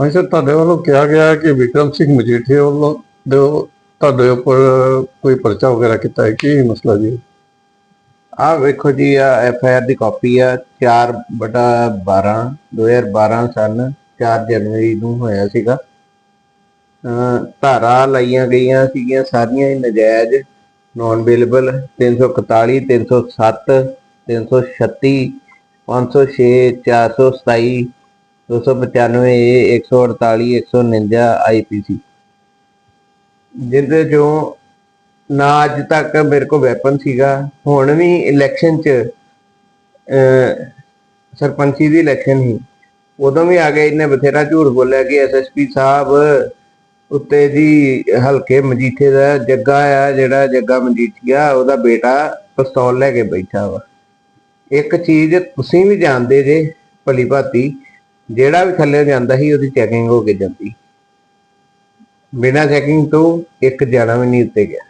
ਹਾਂਜੀ ਸਰ ਤੁਹਾਡੇ ਵੱਲੋਂ ਕਿਹਾ ਗਿਆ ਹੈ ਕਿ ਵਿਕਰਮ ਸਿੰਘ ਮਜੀਠੀਆ ਵੱਲੋਂ ਦੇ ਤੁਹਾਡੇ ਉੱਪਰ ਕੋਈ ਪਰਚਾ ਵਗੈਰਾ ਕੀਤਾ ਹੈ? ਕੀ ਮਸਲਾ ਜੀ? ਆਹ ਵੇਖੋ ਜੀ ਆ ਐਫ ਆਈ ਆਰ ਦੀ ਕਾਪੀ ਆ 4 ਬਟਾ 12 2012 ਸਨ 4 ਜਨਵਰੀ ਨੂੰ ਹੋਇਆ ਸੀਗਾ। ਅਹ ਧਾਰਾ ਲਾਈਆਂ ਗਈਆਂ ਸੀਗੀਆਂ, ਸਾਰੀਆਂ ਹੀ ਨਜਾਇਜ਼ ਨਾਨ ਅਵੇਲੇਬਲ 341 307 336 506 427 295 148 149 ਆਈਪੀਸੀ ਜਿਹਦੇ ਚੋਂ ਨਾ ਅੱਜ ਤੱਕ ਮੇਰੇ ਕੋਲ ਵੈਪਨ ਸੀਗਾ। ਹੁਣ ਵੀ ਇਲੈਕਸ਼ਨ 'ਚ ਅਹ, ਸਰਪੰਚੀ ਦੀ ਇਲੈਕਸ਼ਨ ਸੀ। ਉਦੋਂ ਵੀ ਆ ਗਏ ਇਹਨੇ ਬਥੇਰਾ ਝੂਠ ਬੋਲਿਆ ਕਿ ਐਸਐਸਪੀ ਸਾਹਿਬ ਉੱਤੇ ਜੀ ਹਲਕੇ ਮਜੀਠੇ ਦਾ ਜੱਗਾ ਆ ਜਿਹੜਾ ਜੱਗਾ ਮਜੀਠੀਆ ਉਹਦਾ ਬੇਟਾ ਪਿਸਤੌਲ ਲੈ ਕੇ ਬੈਠਾ ਵਾ। ਇੱਕ ਚੀਜ਼ ਤੁਸੀਂ ਵੀ ਜਾਣਦੇ ਜੇ ਭਲੀ ਭਾਤੀ ਜਿਹੜਾ ਵੀ ਥੱਲੇ ਜਾਂਦਾ ਸੀ ਉਹਦੀ ਚੈਕਿੰਗ ਹੋ ਕੇ ਜਾਂਦੀ। ਬਿਨਾਂ ਚੈਕਿੰਗ ਤੋਂ ਇੱਕ ਜਾਣਾ ਵੀ ਨਹੀਂ ਉੱਤੇ ਗਿਆ।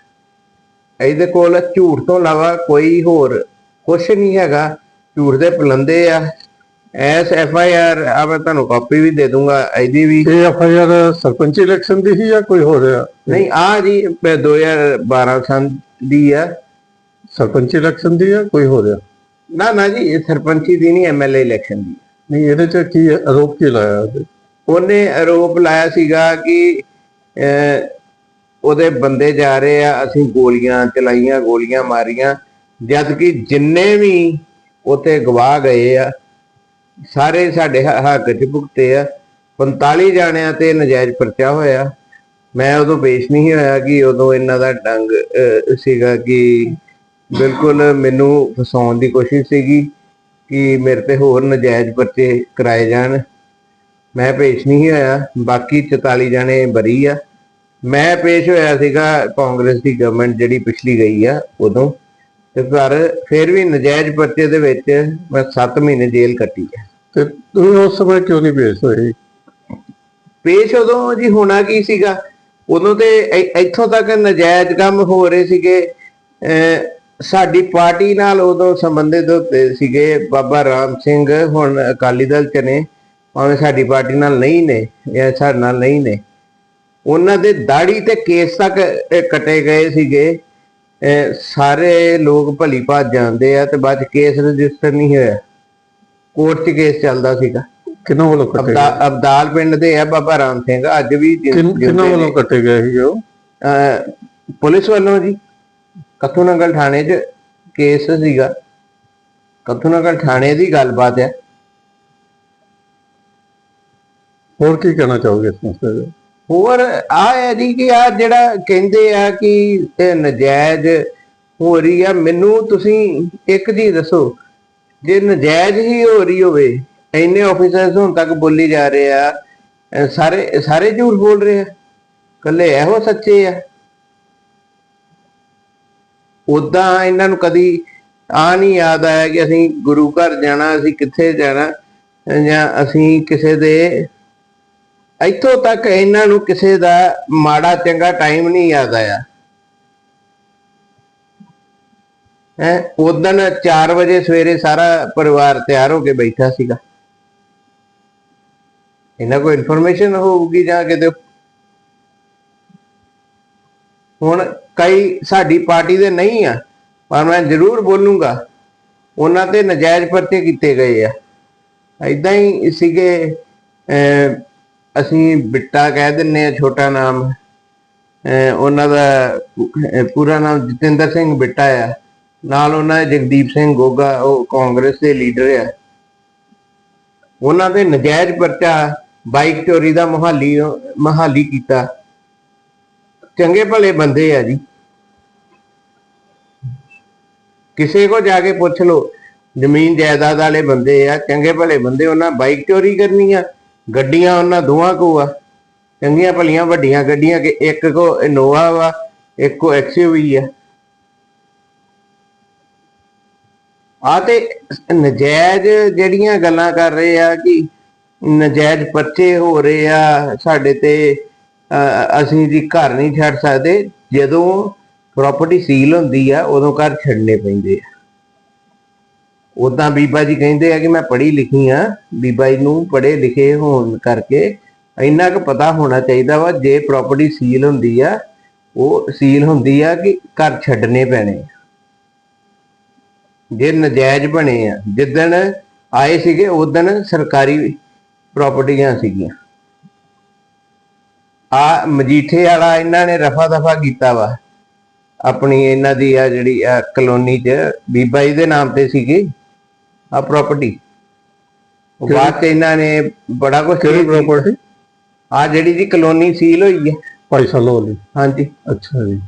ਇਹਦੇ ਕੋਲ ਝੂਠ ਤੋਂ ਇਲਾਵਾ ਕੋਈ ਹੋਰ ਕੁਝ ਨਹੀਂ ਹੈਗਾ। ਝੂਠ ਦੇ ਪਲੰਦੇ ਆ। ਐਸ ਐਫ ਆਈ ਆਰ ਆ ਮੈਂ ਤੁਹਾਨੂੰ ਕਾਪੀ ਵੀ ਦੇ ਦੂੰਗਾ ਇਹਦੀ ਵੀ। ਇਹ ਐਫ ਆਈ ਆਰ ਸਰਪੰਚੀ ਇਲੈਕਸ਼ਨ ਦੀ ਹੀ ਜਾਂ ਕੋਈ ਹੋ ਰਿਹਾ ਨਹੀਂ ਆ ਜੀ ਮੈਂ 2012 ਸਾਲ ਦੀ ਆ। ਸਰਪੰਚੀ ਇਲੈਕਸ਼ਨ ਦੀ ਜਾਂ ਕੋਈ ਹੋ ਰਿਹਾ ਨਾ ਨਾ ਜੀ ਇਹ ਸਰਪੰਚੀ ਦੀ ਨਹੀਂ ਐਮਐਲਏ ਇਲੈਕਸ਼ਨ ਦੀ ਨਹੀਂ ਇਹਦੇ ਚ ਕੀ ਆਰੋਪ ਕੀ ਲਾਇਆ ਉਹਦੇ? ਉਹਨੇ ਆਰੋਪ ਲਾਇਆ ਸੀਗਾ ਕਿ ਅਹ, ਉਹਦੇ ਬੰਦੇ ਜਾ ਰਹੇ ਆ ਅਸੀਂ ਗੋਲੀਆਂ ਚਲਾਈਆਂ ਗੋਲੀਆਂ ਮਾਰੀਆਂ ਜਦ ਕਿ ਜਿੰਨੇ ਵੀ ਉੱਥੇ ਗਵਾਹ ਗਏ ਆ ਸਾਰੇ ਸਾਡੇ ਹ- ਹੱਕ 'ਚ ਭੁਗਤੇ ਆ 45 ਜਾਣਿਆਂ ਤੇ ਨਜਾਇਜ਼ ਪਰਚਾ ਹੋਇਆ। ਮੈਂ ਉਦੋਂ ਪੇਸ਼ ਨਹੀਂ ਹੋਇਆ ਕਿ ਉਦੋਂ ਇਹਨਾਂ ਦਾ ਡੰਗ ਅਹ, ਸੀਗਾ ਕਿ ਬਿਲਕੁਲ ਮੈਨੂੰ ਫਸਾਉਣ ਦੀ ਕੋਸ਼ਿਸ਼ ਸੀਗੀ। ਕਿ ਮੇਰੇ ਤੇ ਹੋਰ ਨਜਾਇਜ਼ ਪਰਚੇ ਕਰਾਏ ਜਾਣ। ਮੈਂ ਪੇਸ਼ ਨਹੀਂ ਹੋਇਆ। ਬਾਕੀ 44 ਜਣੇ ਬਰੀ ਆ। ਮੈਂ ਪੇਸ਼ ਹੋਇਆ ਸੀਗਾ ਕਾਂਗਰਸ ਦੀ ਗਵਰਨਮੈਂਟ ਜਿਹੜੀ ਪਿਛਲੀ ਗਈ ਆ ਉਦੋਂ। ਤੇ ਪਰ ਫਿਰ ਵੀ ਨਜਾਇਜ਼ ਪਰਚੇ ਦੇ ਵਿੱਚ ਮੈਂ 7 ਮਹੀਨੇ ਜੇਲ੍ਹ ਕੱਟੀ ਆ। ਤੇ ਤੁਸੀਂ ਉਸ ਸਮੇਂ ਕਿਉਂ ਨਹੀਂ ਪੇਸ਼ ਹੋਏ? ਪੇਸ਼ ਉਦੋਂ ਜੀ ਹੋਣਾ ਕੀ ਸੀਗਾ? ਉਦੋਂ ਤੇ ਇੱਥੋਂ ਤੱਕ ਨਜਾਇਜ਼ ਕੰਮ ਹੋ ਰਹੇ ਸੀਗੇ। ਸਾਡੀ ਪਾਰਟੀ ਨਾਲ ਉਦੋਂ ਸੰਬੰਧਿਤ ਹੁੰਦੇ ਸੀਗੇ ਬਾਬਾ ਰਾਮ ਸਿੰਘ ਹੁਣ ਅਕਾਲੀ ਦਲ ਚ ਨੇ ਭਾਵੇਂ ਸਾਡੀ ਪਾਰਟੀ ਨਾਲ ਨਹੀਂ ਨੇ ਜਾਂ ਸਾਡੇ ਨਾਲ ਨਹੀਂ ਨੇ। ਉਹਨਾਂ ਦੇ ਦਾੜੀ ਤੇ ਕੇਸ ਤੱਕ ਕੱਟੇ ਗਏ ਸੀਗੇ। ਸਾਰੇ ਲੋਕ ਭਲੀ ਭਾਤ ਜਾਣਦੇ ਆ ਤੇ ਬਾਅਦ ਕੇਸ ਰਜਿਸਟਰ ਨਹੀਂ ਹੋਇਆ। ਕੋਰਟ 'ਚ ਕੇਸ ਚੱਲਦਾ ਸੀਗਾ। ਕਿਹਨਾਂ ਵੱਲੋਂ ਕੱਟੇ ਗਏ? ਅਬਦਾ- ਅਬਦਾਲ ਪਿੰਡ ਦੇ ਆ ਬਾਬਾ ਰਾਮ ਸਿੰਘ ਅੱਜ ਵੀ ਜਿ- ਕਿਹਨ- ਜਿਉਂਦੇ ਕਿਹਨਾਂ ਨੇ। ਵੱਲੋਂ ਕੱਟੇ ਗਏ ਸੀ ਉਹ? ਪੁਲਿਸ ਵੱਲੋਂ ਜੀ। ਕੱਥੂ ਨਗਰ ਥਾਣੇ 'ਚ ਕੇਸ ਸੀਗਾ। ਕੱਥੂ ਨਗਰ ਥਾਣੇ ਦੀ ਗੱਲਬਾਤ ਹੈ। ਹੋਰ ਕੀ ਕਹਿਣਾ ਚਾਹੋਗੇ ਇਸ ਮਸਲੇ ਤੇ ਹੋਰ ਆ ਹੈ ਜੀ ਕਿ ਆ ਜਿਹੜਾ ਕਹਿੰਦੇ ਆ ਕਿ ਇਹ ਨਜਾਇਜ਼ ਹੋ ਰਹੀ ਆ ਮੈਨੂੰ ਤੁਸੀਂ ਇੱਕ ਜੀ ਦੱਸੋ। ਜੇ ਨਜਾਇਜ਼ ਹੀ ਹੋ ਰਹੀ ਹੋਵੇ ਇੰਨੇ ਆਫੀਸਰਸ ਹੁਣ ਤੱਕ ਬੋਲੀ ਜਾ ਰਹੇ ਆ ਸਾਰੇ ਸਾਰੇ ਝੂਠ ਬੋਲ ਰਹੇ ਆ। ਕੱਲੇ ਇਹੋ ਸੱਚੇ ਆ। ਉਦਾਂ ਇਹਨਾਂ ਨੂੰ ਕਦੀ ਆ ਨਹੀਂ ਯਾਦ ਆਇਆ ਕਿ ਅਸੀਂ ਗੁਰੂ ਘਰ ਜਾਣਾ, ਅਸੀਂ ਕਿੱਥੇ ਜਾਣਾ, ਜਾਂ ਅਸੀਂ ਕਿਸੇ ਦੇ ਇੱਥੋਂ ਤੱਕ ਇਹਨਾਂ ਨੂੰ ਕਿਸੇ ਦਾ ਮਾੜਾ ਚੰਗਾ ਟਾਈਮ ਨਹੀਂ ਯਾਦ ਆਇਆ। ਹੈ ਉਦੋਂ 4 ਵਜੇ ਸਵੇਰੇ ਸਾਰਾ ਪਰਿਵਾਰ ਤਿਆਰ ਹੋ ਕੇ ਬੈਠਾ ਸੀਗਾ। ਇਹਨਾਂ ਕੋਈ ਇਨਫੋਰਮੇਸ਼ਨ ਹੋਊਗੀ ਜਾਂ ਕਿਤੇ ਹੁਣ ਕਈ ਸਾਡੀ ਪਾਰਟੀ ਦੇ ਨਹੀਂ ਆ ਪਰ ਮੈਂ ਜ਼ਰੂਰ ਬੋਲੂੰਗਾ। ਉਹਨਾਂ ਤੇ ਨਜਾਇਜ਼ ਪਰਚੇ ਕੀਤੇ ਗਏ ਆ। ਐਦਾਂ ਹੀ ਸੀਗੇ ਅਹ, ਅਸੀਂ ਬਿੱਟਾ ਕਹਿ ਦਿੰਨੇ ਆ ਛੋਟਾ ਨਾਮ। ਅਹ, ਉਹਨਾਂ ਦਾ ਪੂਰਾ ਨਾਮ ਜਤਿੰਦਰ ਸਿੰਘ ਬਿੱਟਾ ਆ। ਨਾਲ ਉਹਨਾਂ ਦੇ ਜਗਦੀਪ ਸਿੰਘ ਗੋਗਾ ਉਹ ਕਾਂਗਰਸ ਦੇ ਲੀਡਰ ਆ। ਉਹਨਾਂ ਦੇ ਨਜਾਇਜ਼ ਪਰਚਾ ਬਾਈਕ ਚੋਰੀ ਦਾ ਮੋਹਾਲੀ ਮੋਹਾਲੀ ਕੀਤਾ। ਚੰਗੇ ਭਲੇ ਬੰਦੇ ਆ ਜੀ। ਕਿਸੇ ਕੋ ਜਾ ਕੇ ਪੁੱਛ ਲਓ। ਜ਼ਮੀਨ ਜਾਇਦਾਦ ਵਾਲੇ ਬੰਦੇ ਆ ਚੰਗੇ ਭਲੇ ਬੰਦੇ ਉਹਨਾਂ ਬਾਈਕ ਚੋਰੀ ਕਰਨੀ ਆ ਗੱਡੀਆਂ ਉਹਨਾਂ ਦੋਵਾਂ ਕੋ ਆ। ਚੰਗੀਆਂ ਭਲੀਆਂ ਵੱਡੀਆਂ ਗੱਡੀਆਂ ਕਿ ਇੱਕ ਕੋ ਇਨੋਵਾ ਵਾ ਇੱਕ ਕੋ ਐਕਸਯੂਵੀ ਆ। ਆ ਤੇ ਨਜਾਇਜ਼ ਜਿਹੜੀਆਂ ਗੱਲਾਂ ਕਰ ਰਹੇ ਆ ਕਿ ਨਜਾਇਜ਼ ਪਰਚੇ ਹੋ ਰਹੇ ਆ ਸਾਡੇ ਤੇ ਅਹ, ਅਸੀਂ ਜੀ ਘਰ ਨਹੀਂ ਛੱਡ ਸਕਦੇ। ਜਦੋਂ ਪ੍ਰਾਪਰਟੀ ਸੀਲ ਹੁੰਦੀ ਆ, ਉਦੋਂ ਘਰ ਛੱਡਨੇ ਪੈਂਦੇ ਆ। ਉਦਾਂ ਬੀਬਾ ਜੀ ਕਹਿੰਦੇ ਆ ਕਿ ਮੈਂ ਪੜ੍ਹੀ ਲਿਖੀ ਆ, ਬੀਬਾ ਜੀ ਨੂੰ ਪੜ੍ਹੇ ਲਿਖੇ ਹੋਣ ਕਰਕੇ ਇੰਨਾ ਕੁ ਪਤਾ ਹੋਣਾ ਚਾਹੀਦਾ ਵਾ, ਜੇ ਪ੍ਰਾਪਰਟੀ ਸੀਲ ਹੁੰਦੀ ਆ, ਉਹ ਸੀਲ ਹੁੰਦੀ ਆ ਕਿ ਘਰ ਛੱਡਨੇ ਪੈਣੇ ਆ। ਜੇ ਨਜਾਇਜ਼ ਬਣੇ ਆ, ਜਿੱਦਣ ਆਏ ਸੀਗੇ ਉਦਣ ਸਰਕਾਰੀ ਪ੍ਰਾਪਰਟੀਆਂ ਸੀਗੀਆਂ। ਆ ਮਜੀਠੇ ਵਾਲਾ ਇਹਨਾਂ ਨੇ ਰਫਾ ਦਫਾ ਕੀਤਾ ਵਾ। ਆਪਣੀ ਇਹਨਾਂ ਦੀ ਆ ਜਿਹੜੀ ਆ ਕਲੋਨੀ ਚ ਬੀਬਾ ਜੀ ਦੇ ਨਾਮ ਤੇ ਸੀਗੀ ਆ ਪ੍ਰਾਪਰਟੀ ਬਾਅਦ ਚ ਇਹਨਾਂ ਨੇ ਬੜਾ ਕੁਝ ਕਿਹੜੀ ਪ੍ਰਾਪਰਟੀ ਆ ਜਿਹੜੀ ਜੀ ਕਲੋਨੀ ਸੀਲ ਹੋਈ ਹੈ। ਭਾਈ ਸਾਲੋ ਵਾਲੀ? ਹਾਂਜੀ। ਅੱਛਾ ਜੀ।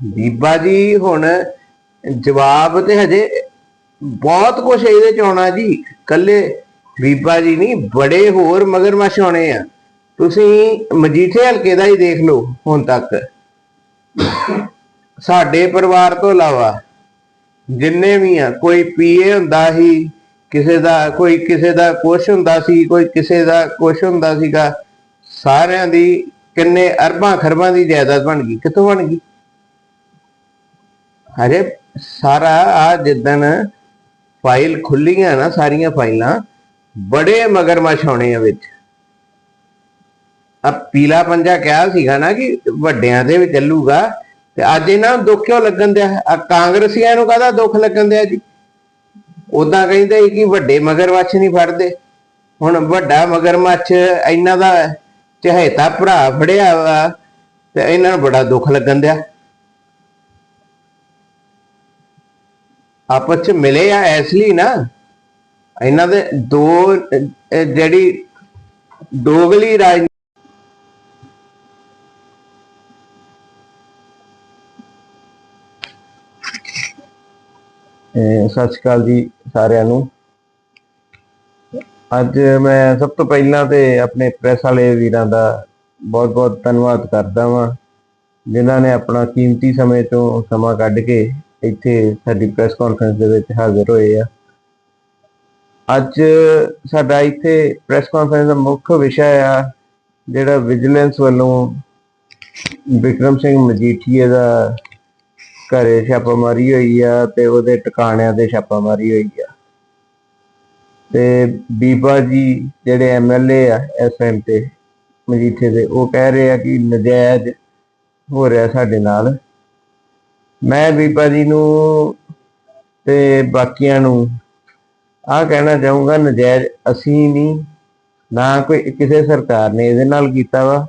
ਬੀਬਾ ਜੀ ਹੁਣ ਜਵਾਬ ਤੇ ਹਜੇ ਬਹੁਤ ਕੁਝ ਇਹਦੇ ਚ ਆਉਣਾ ਜੀ। ਕੱਲੇ ਬੀਬਾ ਜੀ ਨਹੀਂ ਬੜੇ ਹੋਰ ਮਗਰਮੱਛ ਆਉਣੇ ਆ। ਤੁਸੀਂ ਮਜੀਠੇ ਹਲਕੇ ਦਾ ਹੀ ਦੇਖ ਲਓ ਹੁਣ ਤੱਕ। ਸਾਡੇ ਪਰਿਵਾਰ ਤੋਂ ਇਲਾਵਾ ਜਿੰਨੇ ਵੀ ਆ, ਕੋਈ ਪੀਏ ਹੁੰਦਾ ਸੀ, ਕਿਸੇ ਦਾ, ਕੋਈ ਕਿਸੇ ਦਾ ਕੁਛ ਹੁੰਦਾ ਸੀ, ਕੋਈ ਕਿਸੇ ਦਾ ਕੁਛ ਹੁੰਦਾ ਸੀਗਾ, ਸਾਰਿਆਂ ਦੀ ਕਿੰਨੇ ਅਰਬਾਂ ਖਰਬਾਂ ਦੀ ਜਾਇਦਾਦ ਬਣ ਗਈ। ਕਿੱਥੋਂ ਬਣ ਗਈ? ਹਰੇ ਸਾਰਾ ਆ ਜਿੱਦਣ ਫਾਈਲ ਖੁੱਲੀਆਂ ਨਾ ਸਾਰੀਆਂ ਫਾਈਲਾਂ, ਬੜੇ ਮਗਰਮੱਛ ਆਉਣੇ ਆ ਵਿੱਚ। ਆ ਪੀਲਾ ਪੰਜਾ ਕਿਹਾ ਸੀਗਾ ਨਾ ਕਿ ਵੱਡਿਆਂ ਦੇ ਵੀ ਚੱਲੂਗਾ ਤੇ ਅੱਜ ਇਹਨਾਂ ਨੂੰ ਦੁੱਖ ਕਿਉਂ ਲੱਗਣ ਦਿਆ? ਆ ਕਾਂਗਰਸੀਆਂ ਨੂੰ ਕਾਹਦਾ ਦੁੱਖ ਲੱਗਣ ਦਿਆ ਜੀ? ਉਦਾਂ ਕਹਿੰਦੇ ਕਿ ਵੱਡੇ ਮਗਰਮੱਛ ਨਹੀਂ ਫੜਦੇ। ਹੁਣ ਵੱਡਾ ਮਗਰਮੱਛ ਇਹਨਾਂ ਦਾ ਚਹੇਤਾ ਭਰਾ ਫੜਿਆ ਵਾ ਤੇ ਇਹਨਾਂ ਨੂੰ ਬੜਾ ਦੁੱਖ ਲੱਗਣ ਦਿਆ। ਆਪਸ ਚ ਮਿਲੇ ਆ ਇਸ ਲਈ ਨਾ। ਇਹਨਾਂ ਦੇ ਦੋ ਜਿਹੜੀ ਦੋਗਲੀ ਰਾਜ ਸਤਿ ਸ਼੍ਰੀ ਅਕਾਲ ਜੀ ਸਾਰਿਆਂ ਨੂੰ। ਅੱਜ ਮੈਂ ਸਭ ਤੋਂ ਪਹਿਲਾਂ ਤੇ ਆਪਣੇ ਪ੍ਰੈਸ ਵਾਲੇ ਵੀਰਾਂ ਦਾ ਬਹੁਤ-ਬਹੁਤ ਧੰਨਵਾਦ ਕਰਦਾ ਵਾਂ, ਜਿਨ੍ਹਾਂ ਨੇ ਆਪਣਾ ਕੀਮਤੀ ਸਮੇਂ ਤੋਂ ਸਮਾਂ ਕੱਢ ਕੇ ਇੱਥੇ ਸਾਡੀ ਪ੍ਰੈਸ ਕਾਨਫਰੰਸ ਦੇ ਵਿੱਚ ਹਾਜ਼ਰ ਹੋਏ ਆ। ਅੱਜ ਸਾਡਾ ਇੱਥੇ ਪ੍ਰੈਸ ਕਾਨਫਰੰਸ ਦਾ ਮੁੱਖ ਵਿਸ਼ਾ ਆ, ਜਿਹੜਾ ਵਿਜੀਲੈਂਸ ਵੱਲੋਂ ਵਿਕਰਮ ਸਿੰਘ ਮਜੀਠੀਏ ਦਾ ਘਰੇ ਛਾਪਾਮਾਰੀ ਹੋਈ ਆ ਤੇ ਉਹਦੇ ਟਿਕਾਣਿਆਂ ਤੇ ਛਾਪਾਮਾਰੀ ਹੋਈ ਆ। ਤੇ ਬੀਬਾ ਜੀ ਜਿਹੜੇ ਐਮਐਲਏ ਆ ਇਸ ਟਾਈਮ ਤੇ ਮਜੀਠੇ ਦੇ, ਉਹ ਕਹਿ ਰਹੇ ਆ ਕਿ ਨਜਾਇਜ਼ ਹੋ ਰਿਹਾ ਸਾਡੇ ਨਾਲ। ਮੈਂ ਬੀਬਾ ਜੀ ਨੂੰ ਤੇ ਬਾਕੀਆਂ ਨੂੰ ਆ ਕਹਿਣਾ ਚਾਹੂੰਗਾ, ਨਜਾਇਜ਼ ਅਸੀਂ ਨਹੀਂ, ਨਾ ਕੋਈ ਕਿਸੇ ਸਰਕਾਰ ਨੇ ਇਹਦੇ ਨਾਲ ਕੀਤਾ ਵਾ।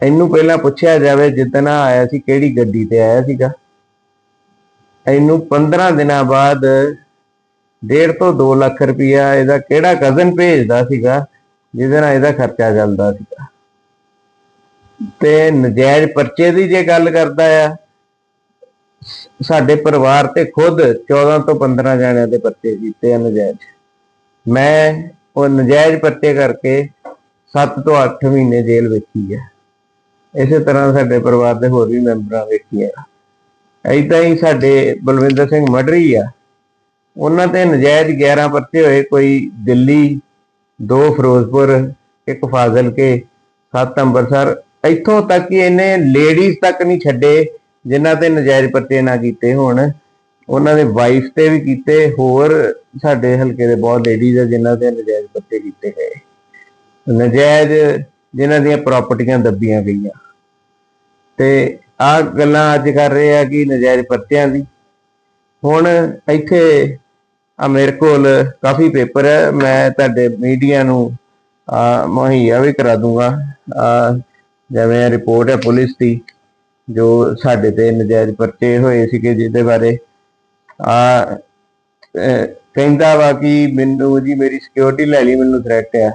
ਇਹਨੂੰ ਪਹਿਲਾਂ ਪੁੱਛਿਆ ਜਾਵੇ ਜਿੱਦਣ ਆਇਆ ਸੀ, ਕਿਹੜੀ ਗੱਡੀ ਤੇ ਆਇਆ ਸੀਗਾ? ਇਹਨੂੰ 15 ਦਿਨਾਂ ਬਾਅਦ ਡੇਢ ਤੋਂ 2 ਲੱਖ ਰੁਪਇਆ ਇਹਦਾ ਕਿਹੜਾ ਕਜ਼ਨ ਭੇਜਦਾ ਸੀਗਾ, ਜਿਹਦੇ ਨਾਲ ਇਹਦਾ ਖਰਚਾ ਚੱਲਦਾ ਸੀਗਾ? ਤੇ ਨਜਾਇਜ਼ ਪਰਚੇ ਦੀ ਜੇ ਗੱਲ ਕਰਦਾ ਆ, ਸਾਡੇ ਪਰਿਵਾਰ ਤੇ ਖੁਦ 14 ਤੋਂ 15 ਜਾਣਿਆਂ ਦੇ ਪਰਚੇ ਕੀਤੇ ਆ ਨਜਾਇਜ਼। ਮੈਂ ਉਹ ਨਜਾਇਜ਼ ਪਰਚੇ ਕਰਕੇ 7 ਤੋਂ 8 ਮਹੀਨੇ ਜੇਲ੍ਹ ਵਿੱਚ ਹੀ ਆ। ਇਸੇ ਤਰ੍ਹਾਂ ਸਾਡੇ ਪਰਿਵਾਰ ਦੇ ਹੋਰ ਵੀ ਮੈਂਬਰਾਂ ਵੇਖੀ ਆ ਏਦਾਂ ਹੀ ਸਾਡੇ ਬਲਵਿੰਦਰ ਸਿੰਘ ਮਡਰੀ ਆ। ਉਹਨਾਂ ਤੇ ਨਜਾਇਜ਼ 11 ਪਰਚੇ ਹੋਏ ਕੋਈ ਦਿੱਲੀ, ਦੋ ਫਿਰੋਜ਼ਪੁਰ, ਇੱਕ ਫਾਜ਼ਿਲਕੇ, ਸੱਤ ਅੰਮ੍ਰਿਤਸਰ ਇੱਥੋਂ ਤੱਕ ਕਿ ਇਹਨੇ ਲੇਡੀਜ਼ ਤੱਕ ਨਹੀਂ ਛੱਡੇ ਜਿਨ੍ਹਾਂ ਤੇ ਨਜਾਇਜ਼ ਪਰਚੇ ਨਾ ਕੀਤੇ ਹੋਣ। ਉਹਨਾਂ ਦੇ ਵਾਈਫ ਤੇ ਵੀ ਕੀਤੇ, ਹੋਰ ਸਾਡੇ ਹਲਕੇ ਦੇ ਬਹੁਤ ਲੇਡੀਜ਼ ਆ ਜਿਨ੍ਹਾਂ ਤੇ ਨਜਾਇਜ਼ ਪਰਚੇ ਕੀਤੇ ਗਏ। ਨਜਾਇਜ਼ ਜਿਨ੍ਹਾਂ ਦੀਆਂ ਪ੍ਰਾਪਰਟੀਆਂ ਦੱਬੀਆਂ ਗਈਆਂ। ਤੇ ਆ ਗੱਲਾਂ ਅੱਜ ਕਰ ਰਹੇ ਆ ਕਿ ਨਜਾਇਜ਼ ਪਰਚਿਆਂ ਦੀ। ਹੁਣ ਇੱਥੇ ਆ ਮੇਰੇ ਕੋਲ ਕਾਫੀ ਪੇਪਰ ਹੈ ਮੈਂ ਤੁਹਾਡੇ ਮੀਡੀਆ ਨੂੰ, ਆ, ਮੁਹੱਈਆ ਵੀ ਕਰਾ ਦੂੰਗਾ। ਆ, ਜਿਵੇਂ ਰਿਪੋਰਟ ਹੈ ਪੁਲਿਸ ਦੀ, ਜੋ ਸਾਡੇ ਤੇ ਨਜਾਇਜ਼ ਪਰਚੇ ਹੋਏ ਸੀਗੇ ਜਿਹਦੇ ਬਾਰੇ। ਆ ਕਹਿੰਦਾ ਵਾ ਕਿ ਮੈਨੂੰ, ਜੀ ਮੇਰੀ ਸਿਕਿਉਰਿਟੀ ਲੈ ਲਈ, ਮੈਨੂੰ ਥ੍ਰੈਟ ਆ।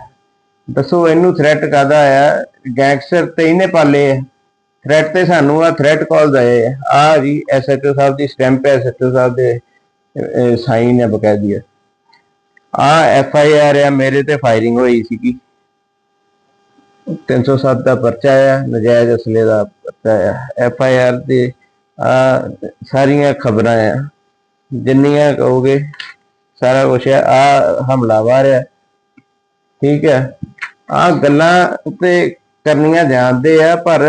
ਦੱਸੋ, ਇਹਨੂੰ ਥ੍ਰੈਟ ਕਾਦਾ ਆ? ਗੈਂਗਸਟਰ ਤੇ ਇਹਨੇ ਪਾਲੇ ਆ। ਥ੍ਰੈਟ ਤੇ ਸਾਨੂੰ ਆ ਥ੍ਰੈਟ ਕਾਲਸ ਆਏ ਆ। ਆ ਜੀ ਐਸਐਚਓ ਸਾਹਿਬ ਦੀ ਸਟੈਂਪ ਹੈ ਐਸਐਚਓ ਸਾਹਿਬ ਦੇ ਸਾਈਨ ਹੈ ਬਕਾਇਦੀ। ਆ ਐਫ ਆਰ ਆ, ਮੇਰੇ ਤੇ ਫਾਇਰਿੰਗ ਹੋਈ ਸੀਗੀ। 307 ਦਾ ਪਰਚਾ ਆ ਨਜਾਇਜ਼ ਅਸਲੇ ਦਾ ਪਰਚਾ ਆ ਐਫ ਆਈ ਆ ਸਾਰੀਆਂ ਖਬਰਾਂ ਆ। ਜਿੰਨੀਆਂ ਕਹੋਗੇ, ਸਾਰਾ ਕੁਝ ਆ। ਆਹ ਹਮਲਾਵਰ ਆ। ਠੀਕ ਹੈ। ਆ ਗੱਲਾਂ ਤੇ ਕਰਨੀਆਂ ਜਾਣਦੇ ਆ, ਪਰ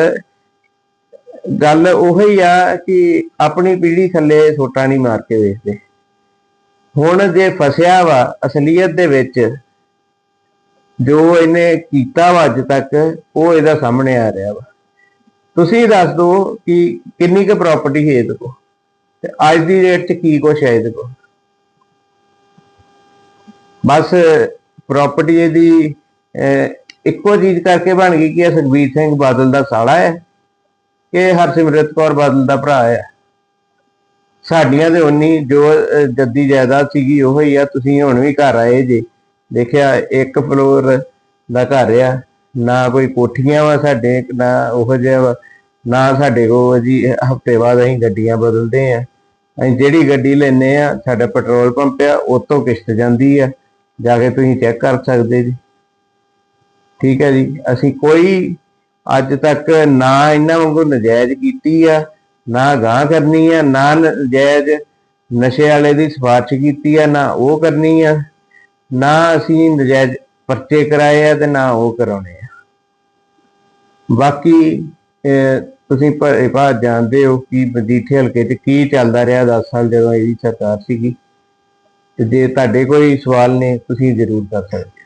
ਗੱਲ ਉਹੀ ਆ ਕਿ ਆਪਣੀ ਪੀੜੀ ਥੱਲੇ ਸੋਟਾ ਨਹੀਂ ਮਾਰ ਕੇ ਵੇਖਦੇ। ਹੁਣ ਜੇ ਫਸਿਆ ਵਾ ਅਸਲੀਅਤ ਦੇ ਵਿੱਚ ਜੋ ਇਹਨੇ ਕੀਤਾ ਵਾ ਅੱਜ ਤੱਕ ਉਹ ਇਹਦਾ ਸਾਹਮਣੇ ਆ ਰਿਹਾ ਵਾ। ਤੁਸੀਂ ਦੱਸ ਦਿਓ ਕਿ ਕਿੰਨੀ ਕੁ ਪ੍ਰਾਪਰਟੀ ਹੈ ਇਹਦੇ ਕੋਲ? ਤੇ ਅੱਜ ਦੀ ਡੇਟ 'ਚ ਕੀ ਕੁਛ ਹੈ ਇਹਦੇ ਕੋਲ? ਬਸ ਪ੍ਰਾਪਰਟੀ ਇਹਦੀ ਅਹ, ਇੱਕੋ ਚੀਜ਼ ਕਰਕੇ ਬਣ ਗਈ ਕਿ ਇਹ ਸੁਖਬੀਰ ਸਿੰਘ ਬਾਦਲ ਦਾ ਸਾਲਾ ਹੈ। ਕਿ ਹਰਸਿਮਰਤ ਕੌਰ ਬਾਦਲ ਦਾ ਭਰਾ ਹੈ। ਸਾਡੀਆਂ ਦੇ ਉਨੀ ਜੋ ਜੱਦੀ ਜਾਇਦਾਦ ਸੀਗੀ, ਉਹ ਹੀ ਆ, ਤੁਸੀਂ ਹੁਣ ਵੀ ਘਰ ਆਏ ਜੇ। ਦੇਖਿਆ, ਇੱਕ ਫਲੋਰ ਦਾ ਘਰ ਆ, ਨਾ ਕੋਈ ਕੋਠੀਆਂ ਵਾ ਸਾਡੇ, ਨਾ ਉਹ ਜਿਹਾ ਵਾ, ਨਾ ਸਾਡੇ ਕੋਲ ਜੀ, ਹਫ਼ਤੇ ਬਾਅਦ ਅਸੀਂ ਗੱਡੀਆਂ ਬਦਲਦੇ ਆ। ਅਸੀਂ ਜਿਹੜੀ ਗੱਡੀ ਲੈਨੇ ਆ, ਸਾਡਾ ਪੈਟਰੋਲ ਪੰਪ ਆ, ਉਤੋਂ ਕਿਸ਼ਤ ਜਾਂਦੀ ਆ, ਜਾ ਕੇ ਤੁਸੀਂ ਚੈੱਕ ਕਰ ਸਕਦੇ ਜੀ। ਠੀਕ ਹੈ ਜੀ, ਅਸੀਂ ਕੋਈ ਅੱਜ ਤੱਕ ਨਾ ਇਹਨਾਂ ਵਾਂਗੂ ਨਜਾਇਜ਼ ਕੀਤੀ ਆ ਨਾ ਗਾਂ ਕਰਨੀ ਆ ਨਾ ਨਜਾਇਜ਼ ਨਸ਼ੇ ਵਾਲੇ ਦੀ ਸਿਫਾਰਿਸ਼ ਕੀਤੀ ਆ ਨਾ ਉਹ ਕਰਨੀ ਆ। ਨਾ ਅਸੀਂ ਨਜਾਇਜ਼ ਪਰਚੇ ਕਰਾਏ ਆ ਤੇ ਨਾ ਉਹ ਕਰਾਉਣੇ ਆ। ਬਾਕੀ ਅਹ, ਤੁਸੀਂ ਭਾ ਜਾਣਦੇ ਹੋ ਕਿ ਮਜੀਠੇ ਹਲਕੇ 'ਚ ਕੀ ਚੱਲਦਾ ਰਿਹਾ 10 ਸਾਲ ਜਦੋਂ ਇਹਦੀ ਸਰਕਾਰ ਸੀਗੀ। ਤੇ ਜੇ ਤੁਹਾਡੇ ਕੋਈ ਸਵਾਲ ਨੇ ਤੁਸੀਂ ਜ਼ਰੂਰ ਕਰ ਸਕਦੇ ਹੋ।